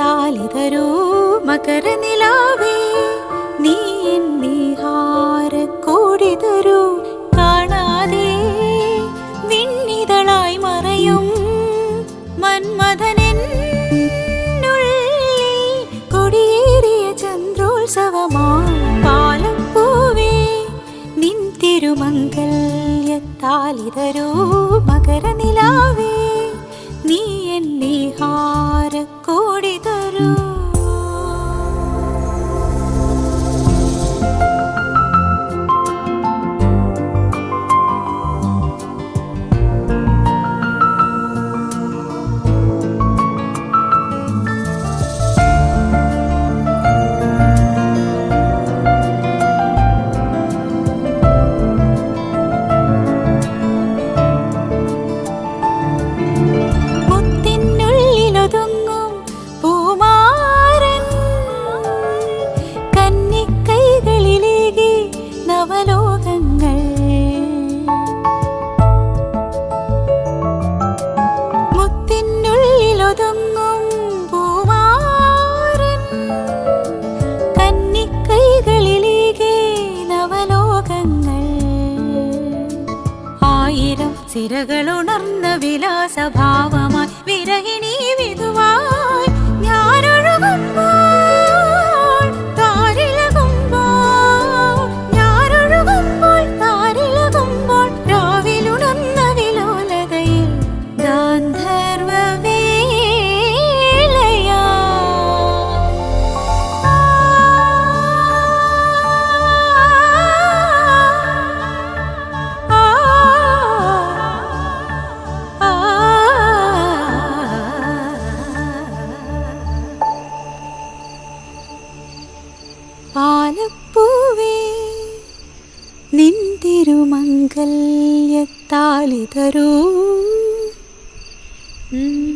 താലിതരൂ മകരനിലാവേ. നീ എന്നീഹാര കോടി തരൂ. കാണാതെ വിണ്ണിതളായി മറയും. മന്മഥനെന്നുള്ളിൽ കൊടിയേറിയ ചന്ദ്രോത്സവമാ പാലപ്പൂവേ. നിൻ തിരുമംഗല്യത്താലിതരോ മകരനിലാവേ. നീ എന്നീ കോടി മുത്തിനുള്ളിലൊതുങ്ങും പൂമാരൻ കന്നിക്കൈകളിലേകി നവലോകങ്ങൾ. ആയിരം സിരകളുണർന്ന വിലാസഭാവമായി വിരഹിണി വിധുവായി പാലപ്പൂവേ നിന്തിരുമംഗല്യത്താലിതരൂ ഉം.